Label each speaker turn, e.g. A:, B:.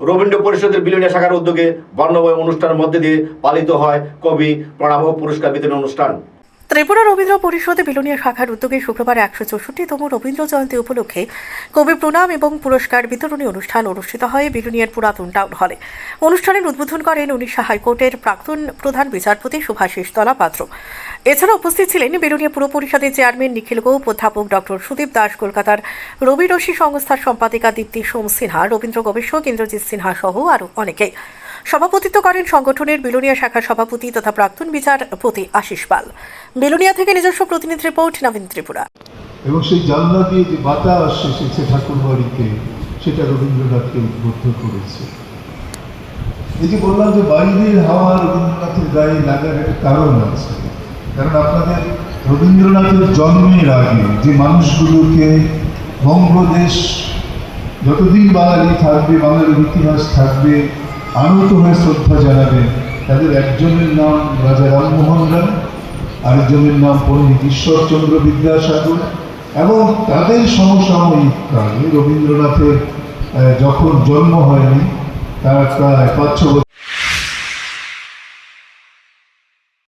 A: রবীন্দ্র পরিষদের বিলোনিয়া শাখার উদ্যোগে বর্ণময় অনুষ্ঠানের মধ্যে দিয়ে পালিত হয় কবি প্রণাম পুরস্কার বিতরণ অনুষ্ঠান।
B: ত্রিপুরা রবীন্দ্র পরিষদে বিলোনিয়া শাখার উদ্যোগে শুক্রবার একশো চৌষট্টিতম রবীন্দ্র জয়ন্তী উপলক্ষে কবি প্রণাম এবং পুরস্কার বিতরণী অনুষ্ঠান অনুষ্ঠিত হয় বিলোনিয়ার পুরাতন টাউন হলে। অনুষ্ঠানের উদ্বোধন করেন উড়িষ্যা হাইকোর্টের প্রাক্তন প্রধান বিচারপতি সুভাষিস তলাপাত্র। এছাড়া উপস্থিত ছিলেন বিলোনিয়া পুর পরিষদের চেয়ারম্যান নিখিল গৌপ অধ্যাপক ডক্টর সুদীপ দাস, কলকাতার রবি রশি সংস্থার সম্পাদিকা দীপ্তি সোম সিনহা, রবীন্দ্র গবেষক ইন্দ্রজিৎ সিনহা সহ আরও অনেকেই। সভাপতিত্ব করেন সংগঠনের বিলোনিয়া শাখার সভাপতি তথা প্রাক্তন বিচারপতি আশিস পাল। বিলোনিয়া থেকে নিজস্ব প্রতিনিধি রিপোর্ট নবীন ত্রিপুরা।
C: এবং সেই জানলা দিয়ে যে বাতাস এসেছে ঠাকুর বাড়িতে সেটা রবীন্দ্রনাথকে উদ্বুদ্ধ করেছে। এই যে বললাম যে বাইরের হাওয়া রবীন্দ্রনাথের গায়ে লাগার একটা কারণ আছে। কারণ আপনাদের রবীন্দ্রনাথের জন্মের আগে যে মানুষগুলোকে বঙ্গদেশ যতদিন বাঙালি থাকবে, বাঙালির ইতিহাস থাকবে আনত হয়ে শ্রদ্ধা জানাবে। তাদের একজনের নাম রাজা রামমোহন রায়, আরেকজনের নাম পণ্ডিত ঈশ্বরচন্দ্র বিদ্যাসাগর এবং তাদের সমসাময়িক কালে রবীন্দ্রনাথের যখন জন্ম হয়নি, তারা প্রায় পাঁচ ছ